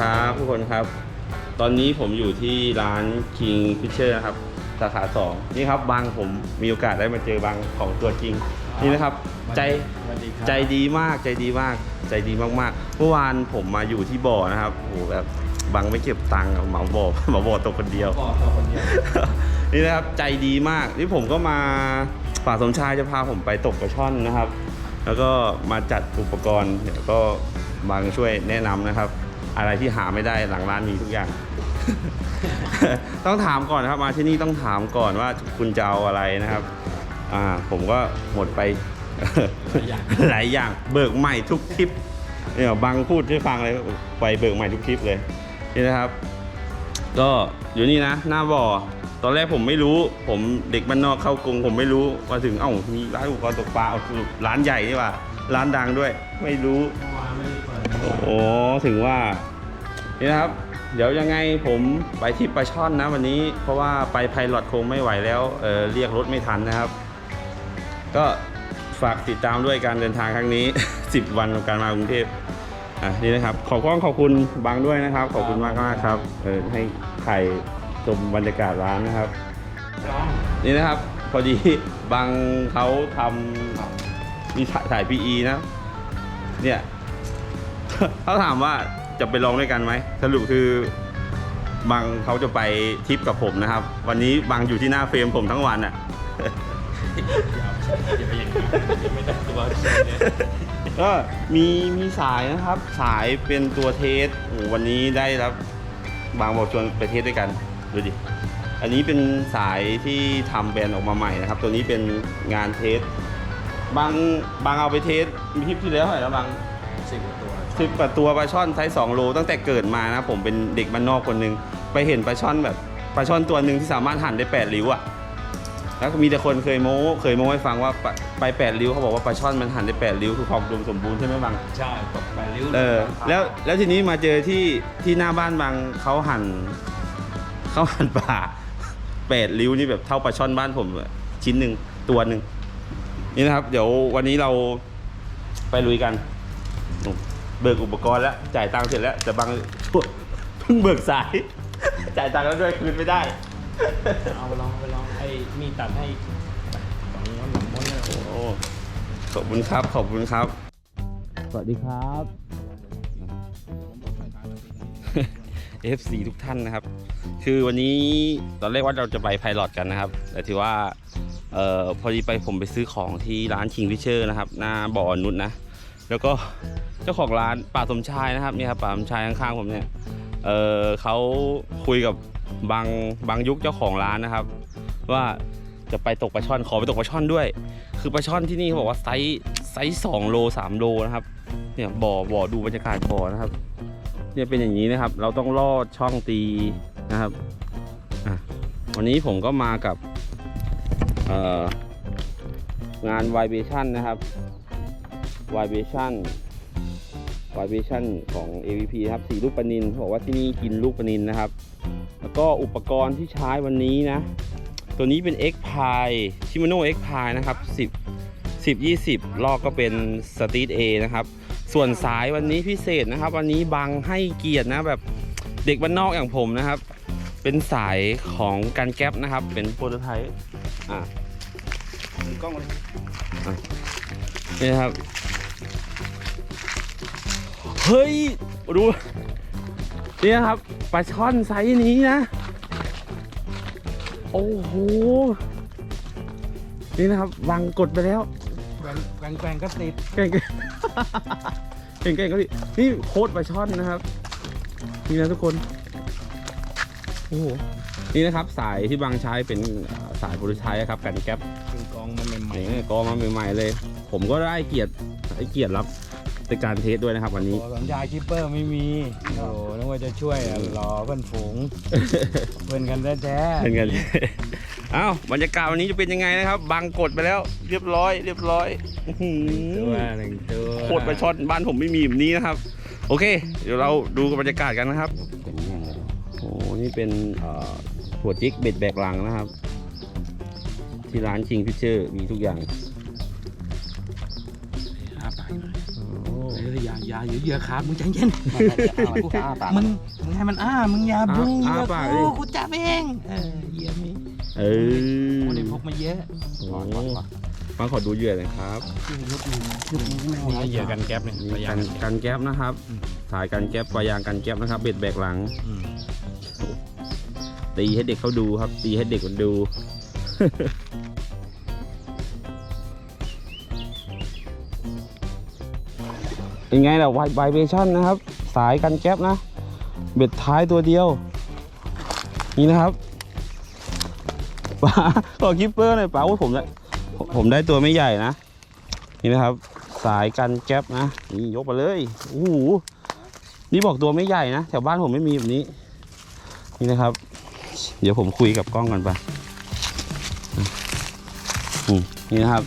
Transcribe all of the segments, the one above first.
ครับทุกคนครับ ตอนนี้ผมอยู่ที่ร้าน King Fisher นะครับ สาขา 2 นี่ครับบางผมมีโอกาสได้มาเจอบางของตัวจริง นี่นะครับ ใจสวัสดีครับใจดีมากใจดีมาก ใจดีมากๆ เมื่อวานผมมาอยู่ที่บ่อนะครับโอ้โหแบบบางไม่เก็บตังค์อะเหมาบ่อเหมาบ่อตกคนเดียว บอกตัวคนเดียวนี่นะครับใจดีมากนี่ผมก็มาป่าสมชายจะพาผมไปตกปลาช่อนนะครับ แล้วก็มาจัดอุปกรณ์เดี๋ยวก็บางช่วยแนะนำนะครับ อะไรที่หาไม่ได้หลังร้านมีทุกอย่าง ต้องถามก่อนนะครับ มาที่นี่ต้องถามก่อนว่าคุณจะเอาอะไรนะครับ อ่าผมก็หมดไปหลายอย่างเบิกใหม่ทุกทริปเนี่ยบางพูดให้ฟังเลยไปเบิกใหม่ทุกทริปเลยนี่นะครับ ก็อยู่นี่นะ หน้าบ่อตอนแรกผมไม่รู้ ผมเด็กบ้านนอกเข้ากรุงผมไม่รู้มาถึงเอ้ามีร้านอุปกรณ์ตกปลาเอาร้านใหญ่นี่ว่าร้านดังด้วย ไม่รู้ โอ้ถึงว่านี่นะครับ เดี๋ยวยังไงผมไปที่ปลาช่อนนะวันนี้ เพราะว่าไปไพลอตคงไม่ไหวแล้วเออเรียกรถไม่ทันนะครับ ก็ฝากติดตามด้วยการเดินทางครั้งนี้ 10 วันของการมากรุงเทพอะนี่นะครับ ขอบคุณขอบคุณบางด้วยนะครับ ขอบคุณมากมากครับเออให้ไข่ชมบรรยากาศร้านนะครับ นี่นะครับ พอดีบางเขาทำมีถ่าย PE นะเนี่ย เขาถามว่าจะไปลองด้วยกันไหมสรุปคือบางเขาจะไปทริปกับผมนะครับ วันนี้บางอยู่ที่หน้าเฟรมผมทั้งวันอะ่ะอย่าไปอย่างนี้ยังไม่ได้ตัวเนี่ยก็มีมีสายนะครับ สายเป็นตัวเทสโอ้วันนี้ได้รับบางบอกชวนไปเทสด้วยกันดูดิอันนี้เป็นสายที่ทำแบรนด์ออกมาใหม่นะครับ ตัวนี้เป็นงานเทสบางบางเอาไปเทสมีทริปที่แล้วเท่าไหร่แล้วบางสิบกว่าตัว สิบกว่าตัวปลาช่อนไซส์2โลตั้งแต่เกิดมานะผมเป็นเด็กบ้านนอกคนหนึ่งไปเห็นปลาช่อนแบบปลาช่อนตัวหนึ่งที่สามารถหั่นได้8ริ้วอะแล้วก็มีแต่คนเคยโม้เคยโม้ให้ฟังว่าไปไปแปดริ้วเขาบอกว่าปลาช่อนมันหั่นได้8ริ้วคือความอุดมสมบูรณ์ใช่ไหมบาง ใช่ตกไปริ้วเออแล้วแล้วทีนี้มาเจอที่ที่หน้าบ้านบางเขาหั่นเขาหั่นปลาแปดริ้วนี่แบบเท่าปลาช่อนบ้านผมอะชิ้นหนึ่งตัวหนึ่งนี่นะครับ เดี๋ยววันนี้เราไปลุยกัน เบิกอุปกรณ์แล้วจ่ายตังค์เสร็จแล้ว แต่บางช่วงเพิ่งเบิกสาย จ่ายตังค์แล้วด้วยคืนไม่ได้ เอาไปลองไปลองไอ้มีตัดให้สองม้วนสามม้วนเลยโอ้โอ้ขอบคุณครับ ขอบคุณครับ สวัสดีครับ FC ทุกท่านนะครับ คือวันนี้ตอนแรกว่าเราจะไปไพลอตกันนะครับ แต่ถือว่าเอ่อพอดีไปผมไปซื้อของที่ร้านคิงฟิเชอร์นะครับ หน้าบ่อนุชนะ แล้วก็เจ้าของร้านป่าสมชายนะครับนี่ครับป่าสมชายข้างๆผมเนี่ยเออเขาคุยกับบางบางยุคเจ้าของร้านนะครับ ว่าจะไปตกปลาช่อนขอไปตกปลาช่อนด้วย คือปลาช่อนที่นี่เขาบอกว่าไซส์ไซส์สองโลสามโลนะครับเนี่ยบ่อบ่อดูบรรยากาศบ่อนะครับเนี่ยเป็นอย่างนี้นะครับ เราต้องลอดช่องตีนะครับวันนี้ผมก็มากับงาน Vibration นะครับ Vibration Vibration ของ AVP นะครับสีลูกปลานินเขาบอกว่าที่นี่กินลูกปลานินนะครับ แล้วก็อุปกรณ์ที่ใช้วันนี้นะ ตัวนี้เป็น X p i Shimano X p i นะครับ10 10 20 ลอกก็เป็น Street A นะครับ ส่วนสายวันนี้พิเศษนะครับ วันนี้บังให้เกียรตินะแบบเด็กบ้านนอกอย่างผมนะครับ เป็นสายของการแก๊ปนะครับ เป็นโปรโตไทป์อะถือกล้องเลยอะนี่นะครับ เฮ้ย ดูนี่นะครับปลาช่อนไซส์นี้นะ โอ้โห นี่นะครับวางกดไปแล้วแกว่งแกว่งแกว่งก็ติดเก่งเก่งเก่งก็ดินี่โคตรปลาช่อนนะครับ นี่นะทุกคน โอ้โห นี่นะครับ สายที่บางใช้เป็นอ่าสายโปรโตไทป์นะครับกันแก๊ปถึงกองมันใหม่นี่กองมาใหม่ๆเลย ผมก็ได้เกียรติได้เกียรติรับ ในการเทสด้วยนะครับวันๆนี้ตัวสัญญาคิปเปอร์ไม่มี โอ้นึกว่าจะช่วยอะรอเพื่อนฝูง เพื่อนกันแท้ๆเป็นไงเอ้าบรรยากาศวันนี้จะเป็นยังไงนะครับ บางกดไปแล้ว เรียบร้อย เรียบร้อยอื้อหืตัวอหนึ่งตัวโคตรปลาช่อนบ้านผมไม่มีแบบนี้นะครับ โอเค เดี๋ยวเราดูกับบรรยากาศกันนะครับ โอ้นี่เป็นเอ่อหัวจิกเบ็ดแบกหลังนะครับ ที่ร้านชิงพิเชอร์มีทุกอย่าง อ้าปากหน่อยโอ้เฮ้ยอย่าอย่าอย่าเหยื่อขาดมึงใจเย็นอ้าปากมึงมึงให้มันอ้ามึงอย่าบูอ้าเหยื่อปากกูดิกูจับเองเออเหยื่อมีเออกูได้พกมาเยอะโอ้มาขอดูเหยื่อหน่อยครับนี่เหยื่อกันแก๊ปเนี่ยนี่พยายากัมนกันแก๊ปนะครับสายกันแก๊ปปลายางกันแก๊ปนะครับ เบ็ดแบกหลังอืมตีให้เด็กเขาดูครับ ตีให้เด็กมันดู เป็นไงล่ะไวเบชั่นนะครับ สายกันแก๊ปนะ เบ็ดท้ายตัวเดียว นี่นะครับป๋าขอคิปเปอร์หน่อยป๋าว่าผมได้ผมได้ตัวไม่ใหญ่นะ นี่นะครับ สายกันแก๊ปนะ นี่ยกมาเลยโอ้โหนี่บอกตัวไม่ใหญ่นะ แถวบ้านผมไม่มีแบบนี้ นี่นะครับ เดี๋ยวผมคุยกับกล้องกันไปอืมนี่นะครับ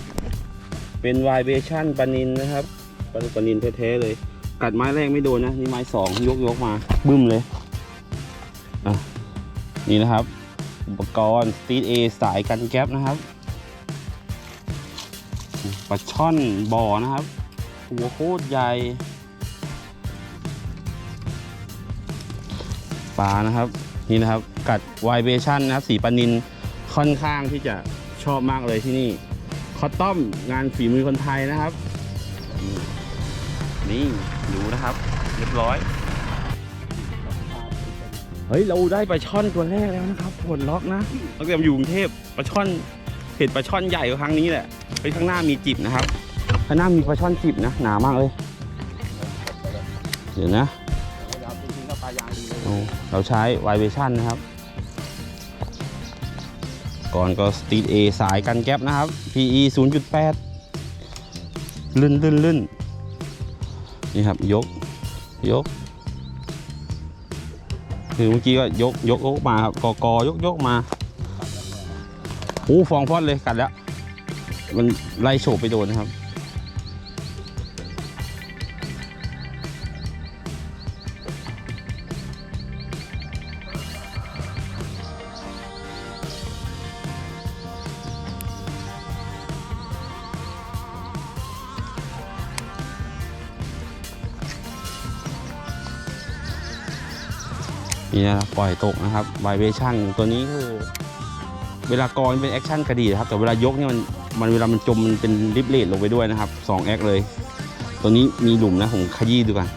เป็นวายเบชั่นปลานินนะครับ ปลาปลานินแท้ๆเลย กัดไม้แรกไม่โดนนะ นี่ไม้สองยกยกมา บึ้มเลยอะนี่นะครับ อุปกรณ์สตีทเอสายกันแก๊ปนะครับปลาช่อนบ่อนะครับ หัวโคตรใหญ่ปลานะครับ นี่นะครับ กัดไวเบชั่นนะครับ สีปลานินค่อนข้างที่จะชอบมากเลยที่นี่คอตตอมงานฝีมือคนไทยนะครับ นี่ดูนะครับ เรียบร้อย เฮ้ย เราได้ปลาช่อนตัวแรกแล้วนะครับผลล็อกนะตั้งแต่มาอยู่กรุงเทพปลาช่อนเห็นปลาช่อนใหญ่กว่าครั้งนี้แหละไปข้างหน้ามีจิบนะครับ ข้างหน้ามีปลาช่อนจิบนะ หนามากเลย เดี๋ยวนะโอ้เราใช้ไวเบชั่นนะครับ ก่อนก็สตี t เอสายกันแก๊ปนะครับ PE 0.8ลื่นลื่นลื่น นี่ครับยกยก คือเมื่อกี้ก็ยกยกยกมาครับกอกอยกยกมาโอ้ฟองฟอดเลยกัดแล้ว มันไล่โฉบไปโดนนะครับ นี่นะปล่อยตกนะครับไวเบชั่นตัวนี้คือ เวลากรเป็นแอคชั่นกระดีนะครับ แต่เวลายกเนี่ยมันมันเวลามันจมมันเป็นริบเลทลงไปด้วยนะครับสองแอคเลย ตัวนี้มีหลุมนะผมขยี้ดูกัน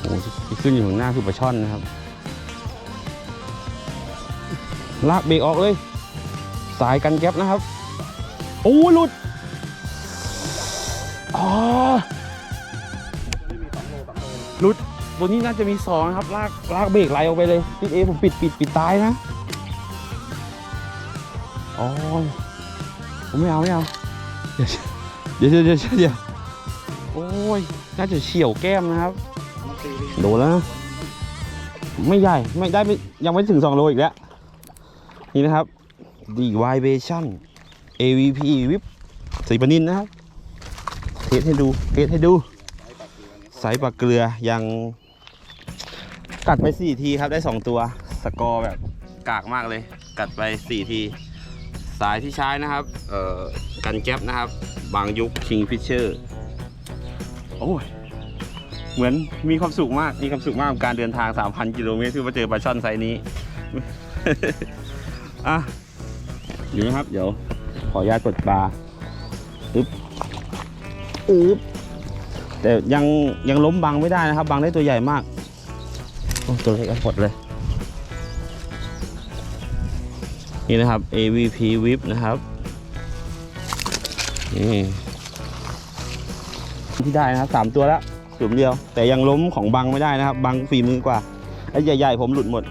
โอ้ขึ้นอยู่ข้างหน้าคือปลาช่อนนะครับ ลากเบรกออกเลย สายกันแก๊ปนะครับ โอ้หลุด อ๋อหลุดตัวนี้น่าจะมีสองนะครับ ลากลากเบรกไหลออกไปเลยปิดเอผมปิดปิดปิดตายนะอ๋อผมไม่เอาไม่เอาเดี๋ยวเดี๋ยวเดี๋ยวเดี๋ยวเดี๋ยวโอ้ยน่าจะเฉี่ยวแก้มนะครับโดนแล้วนะไม่ใหญ่ไม่ได้ไม่ยังไม่ถึง2โลอีกแล้ว นี่นะครับดีวายเบชั่น AVP วิปสีปนินนะครับเทสให้ดูเทสให้ดู สายปลาเกลือยังกัดไปสี่ทีครับได้สองตัว สกอร์แบบกากมากเลย กัดไปสี่ที สายที่ใช้นะครับเอ่อกันแก๊ปนะครับ บางยุคคิงฟิชเชอร์โอ้ยเหมือนมีความสุขมาก มีความสุขมากกับการเดินทาง 3,000 กิโลเมตรที่มาเจอปลาช่อนไซส์นี้ อะ อยู่นะครับ เดี๋ยว ขออนุญาตกดปลาปุ๊บ อึ๊บแต่ยังยังล้มบังไม่ได้นะครับ บังได้ตัวใหญ่มากโอ้ตัวเล็กก็หดเลย นี่นะครับ AVP Whip นะครับนี่ที่ได้นะครับสามตัวแล้วสุมเดียว แต่ยังล้มของบังไม่ได้นะครับ บังฝีมือกว่าไอ้ใหญ่ๆผมหลุดหมด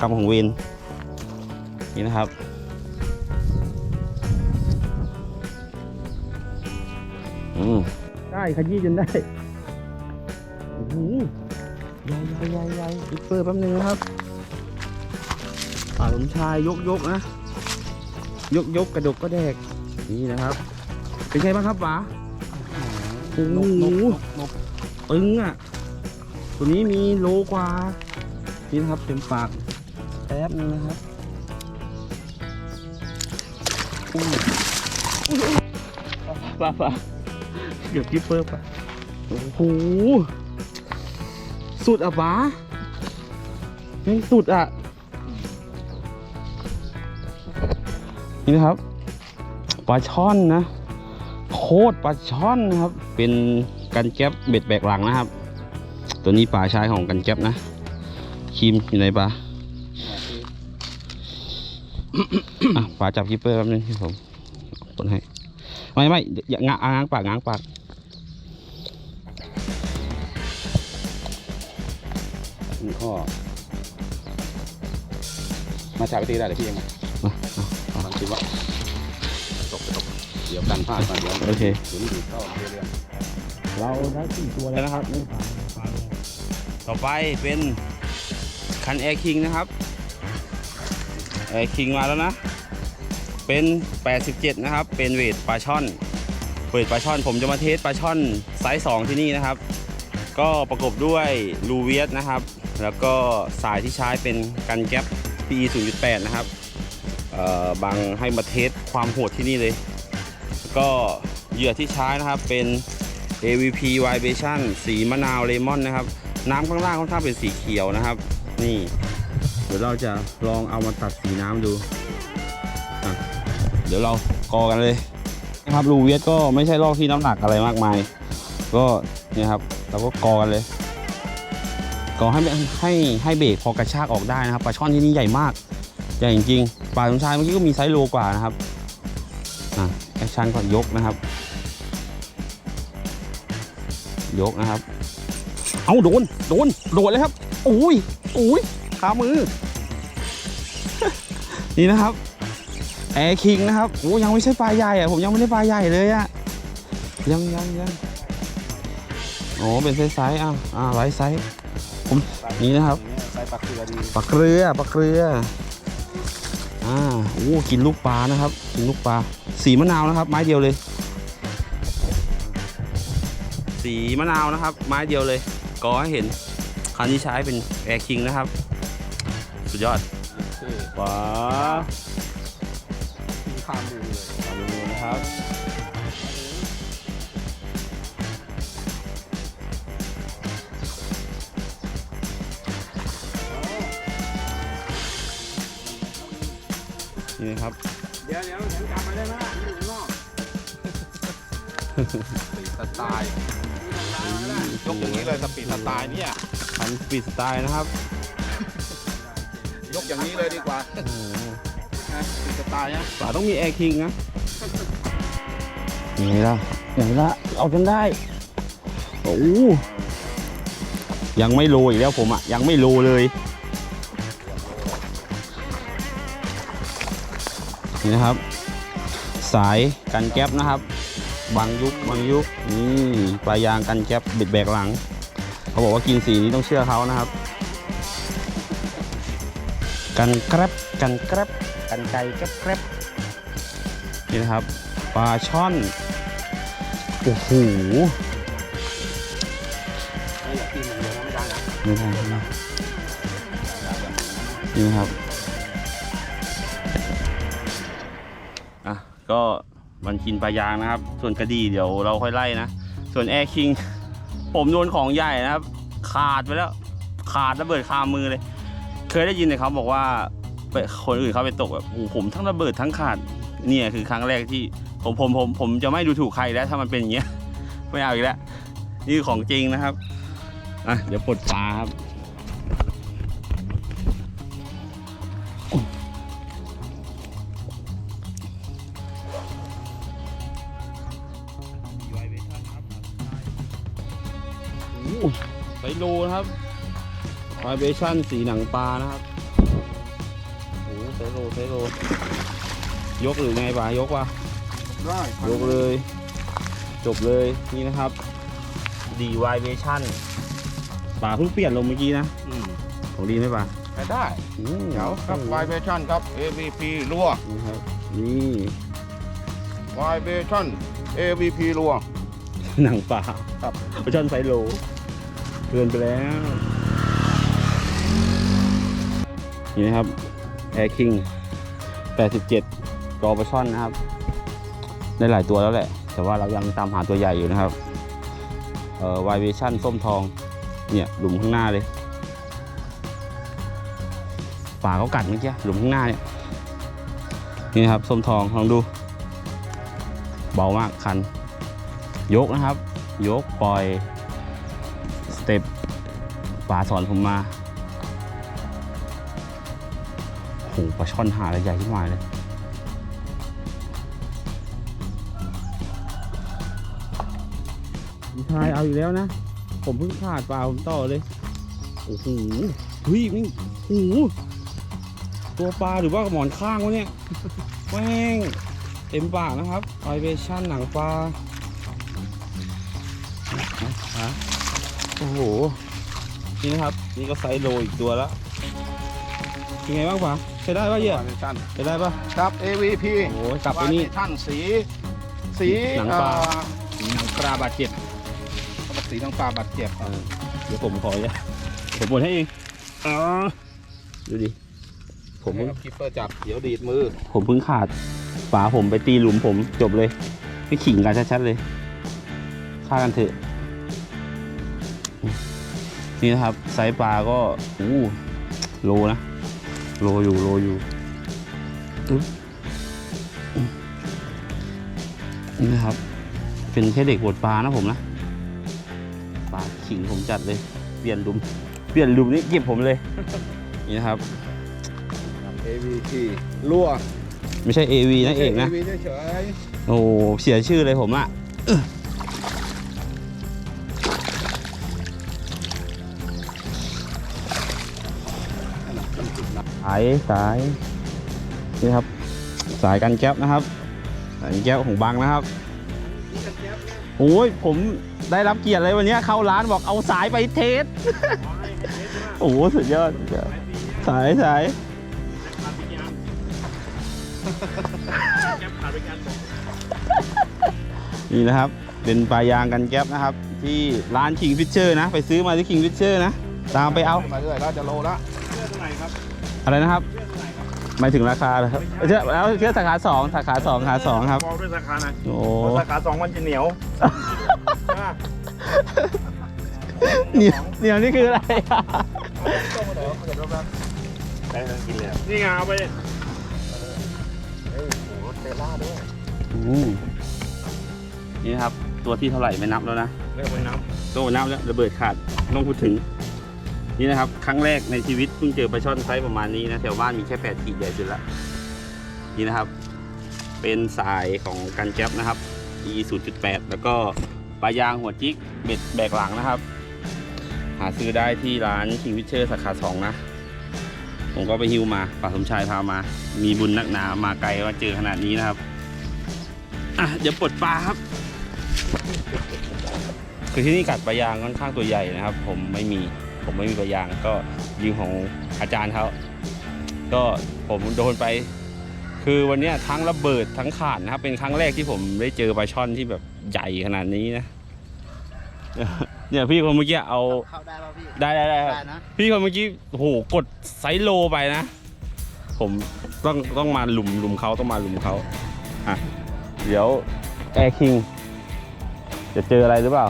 กรรมของเวนนี่นะครับ ได้ขยี้จนได้โอ้โหใหญ่ใหญ่ใหญ่ใหญ่อีกเปิดแป๊บนึงนะครับป่าสมชายยกยกนะ ยกยกกระดกก็แดก นี่นะครับ เป็นไงบ้างครับป๋าโอ้โหตึงอะ ตัวนี้มีโลกว่า นี่นะครับเต็มปากแป๊บนึงนะครับปลาปลา เกือบกิปเปอร์ปะโอ้โหสุดอะป้าแม่งสุดอะ นี่นะครับปลาช่อนนะ โคตรปลาช่อนนะครับ เป็นกันแก๊บเบ็ดแบกหลังนะครับ ตัวนี้ปลาชายของกันแก๊บนะครีมอยู่ไหนปลาอะปลาจับคิปเปอร์แป๊บนึงที่ผมกดให้ ไม่ไม่อย่างงางง้างปากง้างปากหนึ่งข้อมาจากวิธีได้เลยพี่เองมามันคิดว่าตกไปตกเดี๋ยวกันพลาดก่อนเดี๋ยวโอเคหมุนดีเข้าเรื่อยเราได้สี่ตัวแล้วนะครับไม่ผ่านผ่านเลยต่อไปเป็นคันแอร์คิงนะครับแอร์คิงมาแล้วนะ เป็น 87 นะครับ เป็นเวทปลาช่อน เวทปลาช่อน ผมจะมาเทสปลาช่อนไซส์ 2 ที่นี่นะครับ ก็ประกบด้วยลูเวียสนะครับ แล้วก็สายที่ใช้เป็นกันแก๊ป PE 0.8 นะครับเอ่อบางให้มาเทสความโหดที่นี่เลยลก็เหยื่อที่ใช้นะครับเป็น AVP Vibration สีมะนาวเลมอนนะครับ น้ำข้างล่างค่อนข้างเป็นสีเขียวนะครับ นี่ เดี๋ยวเราจะลองเอามาตัดสีน้ำดูอะ เดี๋ยวเรากอกันเลยนะครับรูเวียสก็ไม่ใช่ลอกที่น้ำหนักอะไรมากมาย ก็เนี่ยครับเราก็กอกันเลยกอให้ให้ให้เบรกพอกระชากออกได้นะครับปลาช่อนที่นี่ใหญ่มากใหญ่จริงๆปลาสมชายเมื่อกี้ก็มีไซส์โลกว่านะครับอะแอคชั่นก็ยกนะครับ ยกนะครับ เอาโดนโดนโดนเลยครับอุ้ยอุ้ยขามือ นี่นะครับ แอร์คิงนะครับโอ้ยังไม่ใช่ปลาใหญ่อะผมยังไม่ได้ปลาใหญ่เลยอะยังยังยังโอ้เป็นไซส์ไซส์อะอ่าไว้ไซส์ผมๆนี่นะครับใส่ปลาเกลือดีปลาเกลือปลาเกลืออ่าโอ้กินลูกปลานะครับ กินลูกปลาสีมะนาวนะครับ ไม้เดียวเลย สีมะนาวนะครับ ไม้เดียวเลยกอให้เห็นคันที่ใช้เป็นแอร์คิงนะครับ สุดยอดคือ ปลามีความดูเลยปลาดูนะครับนี่นะครับ เดี๋ยวเดี๋ยวเดี๋ยวกลับมาได้ไหมอยู่ข้างนอกสปีดสไตล์ยกอย่างนี้เลยสปีดสไตล์เนี่ยคันสปีดสไตล์นะครับ ยกอย่างนี้เลยดีกว่า โอ้โห นะสปีดสไตล์นะป่าต้องมีแอร์คิงนะไหนล่ะไหนล่ะเอาจนได้ โอ้โหยังไม่โลอีกแล้วผมอะ ยังไม่โลเลยนี่นะครับ สายกันแก๊ปนะครับ บางยุคบางยุคนี่ปลายางกันแก๊ปบิดแบกหลัง เขาบอกว่ากินสีนี้ต้องเชื่อเขานะครับ กันแกร็บกันแกร็บ กันไกรแกร็บแกร็บนี่นะครับปลาช่อน โอ้โหไม่ได้นะนี่นะครับ อะ ก็มันกินปลายางนะครับ ส่วนกระดีเดี๋ยวเราค่อยไล่นะ ส่วนแอร์คิง ผมโดนของใหญ่นะครับ ขาดไปแล้ว ขาดระเบิดคามือเลย เคยได้ยินแต่เขาบอกว่า ไปคนอื่นเขาไปตกแบบโอ้โหผมทั้งระเบิดทั้งขาดเนี่ยคือครั้งแรกที่ผมผมผมผมจะไม่ดูถูกใครแล้วถ้ามันเป็นอย่างเงี้ยไม่เอาอีกแล้วนี่คือของจริงนะครับอะเดี๋ยวปลดปลาครับโอ้โหไซโลนะครับไวเบชั่นสีหนังปลานะครับ โอ้โหไซโลไซโลยกหรือไงปะยกวะได้ยกเลย จบเลยนี่นะครับดีไวเบชั่นป่าเพิ่งเปลี่ยนลงเมื่อกี้นะอืมของดีไหมป่าไปได้อืมเดี๋ยวครับ Vibration ครับ AVP รัวนี่ครับนี่ Vibration AVP รัวหนังป่าครับเวอร์ชันไซโลเกินไปแล้วนี่นะครับ Air King 87รอปช่อนนะครับ ได้หลายตัวแล้วแหละ แต่ว่าเรายังตามหาตัวใหญ่อยู่นะครับเอ่อวายเวชั่นส้มทอง เนี่ยหลุมข้างหน้าเลยป่าเขากัดเมื่อกี้หลุมข้างหน้าเนี่ยนี่ครับส้มทองลองดู เบามากคัน ยกนะครับ ยกปล่อยสเต็ปป่าสอนผมมา โหปลาช่อนหาอะไรใหญ่ขึ้นมาเลยพี่ชายเอาอยู่แล้วนะ ผมเพิ่งขาดปลาผมต่อเลย โอ้โหเฮ้ยนี่โอ้โหตัวปลาหรือว่าหมอนข้างวะเนี่ยแม่งเต็มปากนะครับไอเบชั่นหนังปลาฮะโอ้โห นี่นะครับ นี่ก็ไซส์โลอีกตัวแล้วเป็นไงบ้างปะ ใช้ได้ปะเหี้ยชั่นใช้ได้ปะครับ AVP โอ้โหกลับไปนี่ท่านสีสีหนังปลา เอ่อหนังปลาบาดเจ็บสีหนังปลาบาดเจ็บเออเดี๋ยวผมขอเนี่ยผมบนให้เองอ๋อดูดิ ผมเพิ่งคิปเปอร์จับเดี๋ยวดีดมือผมเพิ่งขาดฝาผมไปตีหลุมผมจบเลยไม่ขิงกันชัดๆเลยฆ่ากันเถอะ นี่นะครับไซส์ปลาก็อู้โลนะ โลอยู่โลอยู่อึ๊บนี่นะครับ เป็นแค่เด็กบดปลานะผมนะปลาขิงผมจัดเลย เปลี่ยนหลุม เปลี่ยนหลุมนี่เก็บผมเลย นี่นะครับ AVP รั่วไม่ใช่ AV นะเอกนะ AV เฉยโอ้เสียชื่อเลยผมอะายสายนี่ครับ สายกันแก๊ปนะครับสายกันแก๊ปของบังนะครับโอ้ยผมได้รับเกียรติเลยวันนี้เข้าร้านบอกเอาสายไปเทสโอ้สุดยอดสายสายนี่นะครับ เป็นปลายางกันแก๊ปนะครับ ที่ร้าน King Fisher นะ ไปซื้อมาที่ King Fisher นะ ตามไปเอามาเรื่อยแล้วจะโลละ อะไรนะครับ ไม่ถึงราคาเลยครับเชื่อแล้วเชื่อสาขาสองสาขาสองสาขาสองครับบอกด้วยสาขาไหนโอ้สาขาสองมันจะเหนียวเหนียวเหนียวนี่คืออะไรอะได้ทั้งกินแล้วนี่ไงเอาไปอืมนี่นะครับ ตัวที่เท่าไหร่ไม่นับแล้วนะ เรียกว่าน้โตน้ำแล้วระเบิดขาดไม่ต้องพูดถึง นี่นะครับ ครั้งแรกในชีวิตเพิ่งเจอปลาช่อนไซส์ประมาณนี้นะแถวบ้านมีแค่แปดขีดใหญ่สุดละนี่นะครับ เป็นสายของกันแก๊ปนะครับ e 0.8 แล้วก็ปลายางหัวจิกเบ็ดแบกหลังนะครับ หาซื้อได้ที่ร้านคิงวิเชอร์สาขาสองนะ ผมก็ไปฮิวมาป่าสมชายพามา มีบุญนักหนามาไกลมาเจอขนาดนี้นะครับอะเดี๋ยวปลดปลาครับคือที่นี่กัดปลายางค่อนข้างตัวใหญ่นะครับ ผมไม่มี ผมไม่มีปลายางก็ยืมของอาจารย์เขาก็ผมโดนไป คือวันเนี้ยทั้งระเบิดทั้งขาดนะครับ เป็นครั้งแรกที่ผมได้เจอปลาช่อนที่แบบใหญ่ขนาดนี้นะเนี่ยพี่คนเมื่อกี้เอาเข้าได้ป่ะพี่ได้ได้ได้ครับได้นะพี่คนเมื่อกี้โอ้โหกดไซส์โลไปนะ ผมต้องต้องมาหลุมหลุมเขาต้องมาหลุมเขาอะเดี๋ยวแอร์คิงจะเจออะไรหรือเปล่า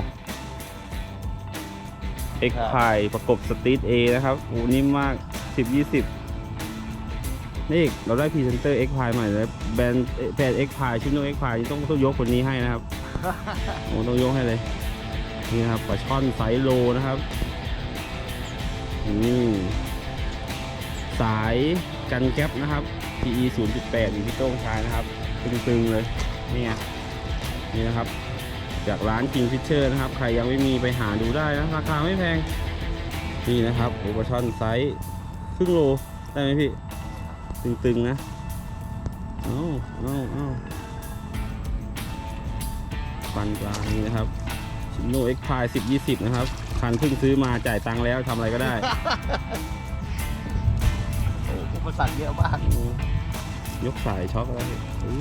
X ครับพายประกบสตรีท A นะครับโอ้นิ่มมาก 10 20 นี่อีกเราได้พรีเซนเตอร์ X พายใหม่เลยแบรนด์แบรนด์ X พายชิโน X พายต้องต้องยกคนนี้ให้นะครับโอ้ต้องยกให้เลย นี่นะครับปลาช่อนไซส์โลนะครับนี่สายกันแก๊ปนะครับ PE 0.8อยู่ที่โต้งชายนะครับ ตึงๆเลยนี่ไงนี่นะครับ จากร้าน King Fisher นะครับ ใครยังไม่มีไปหาดูได้นะ ราคาไม่แพง นี่นะครับโอปลาช่อนไซส์ครึ่งโล ได้ไหมพี่ ตึงๆนะเอ้าเอ้าเอ้าปันปลานี่นะครับ ชิโนเอ็กพายสิบยี่สิบนะครับ คันเพิ่งซื้อมาจ่ายตังค์แล้วทำอะไรก็ได้ โอ้อุปสรรคเยอะมากยกสายช็อกแล้วพี่อู้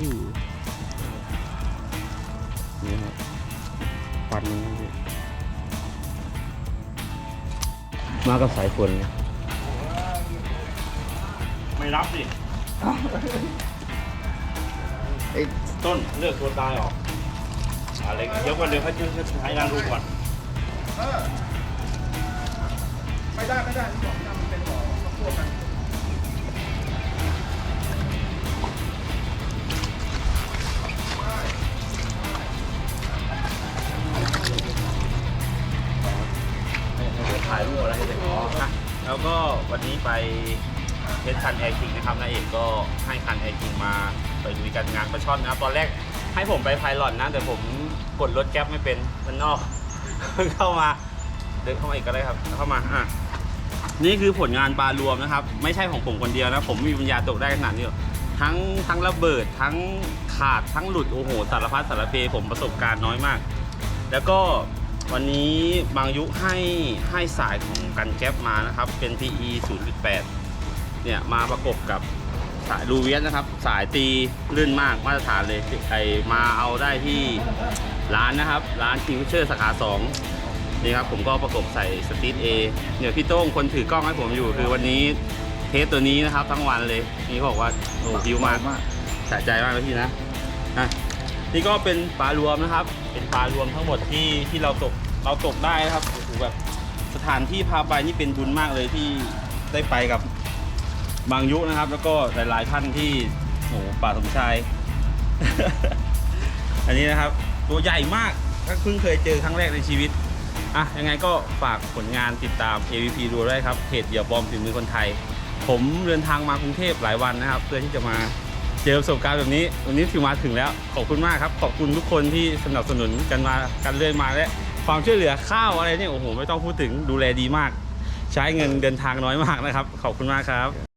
นี่ครับ ฟันมันนะพี่มากับสายฝนนะไม่รับดิไอ้ต้นเลือกตัวตายออกอะไรเดี๋ยวก่อนเดี๋ยวให้ใช้งานดูก่อนไม่ได้ไม่ได้ที่บอกมันเป็นของพวกกัน ถ่ายรูปอะไรให้เสร็จอ๋ออะแล้วก็วันนี้ไปเทสคันแอร์คิงนะครับนายเอกก็ให้คันแอร์คิงมาไปลุยกันงานประช่อนนะครับตอนแรกให้ผมไปไพลอตนะแต่ผมกดรถแก๊ปไม่เป็นมันนอก เข้ามาเดินเข้ามาอีกก็ได้ครับเข้ามาอะนี่คือผลงานปลารวมนะครับ ไม่ใช่ของผมคนเดียวนะ ผมมีปัญญาตกได้ขนาดนี้ทั้งทั้งระเบิดทั้งขาดทั้งหลุดโอ้โหสารพัดสารเพผมประสบการณ์น้อยมาก แล้วก็ วันนี้บางยุให้ให้สายของกันแก๊ปมานะครับ เป็น PE 0.8 เนี่ยมาประกบกับสายลูเวียสนะครับ สายตีลื่นมากมาตรฐานเลยไอมาเอาได้ที่ร้านนะครับ ร้านคิงฟิเชอร์สาขา 2 นี่ครับผมก็ประกบใส่สตีทเอเนี่ยพี่โต้งคนถือกล้องให้ผมอยู่ คือวันนี้เทสตัวนี้นะครับทั้งวันเลย นี่เขาบอกว่าโอ้พิวมากสะใจมากเลยพี่นะอะ นี่ก็เป็นปลารวมนะครับ เป็นปลารวมทั้งหมดที่ที่เราตกเราตกได้นะครับโอ้โหแบบสถานที่พาไปนี่เป็นบุญมากเลยที่ได้ไปกับบางยุนะครับ แล้วก็หลาย ๆ ท่านที่โอ้โหป่าสมชาย อันนี้นะครับ ตัวใหญ่มากก็เพิ่งเคยเจอครั้งแรกในชีวิตอะยังไงก็ฝากผลงานติดตาม AVP ดูได้ครับเพจเดี่ยวบอมฝีมือคนไทย ผมเดินทางมากรุงเทพหลายวันนะครับ เพื่อที่จะมา เจอประสบการณ์แบบนี้ วันนี้ถือมาถึงแล้ว ขอบคุณมากครับ ขอบคุณทุกคนที่สนับสนุนกันมากันเรื่อยมาและความช่วยเหลือข้าวอะไรเนี่ยโอ้โหไม่ต้องพูดถึงดูแลดีมาก ใช้เงินเดินทางน้อยมากนะครับ ขอบคุณมากครับ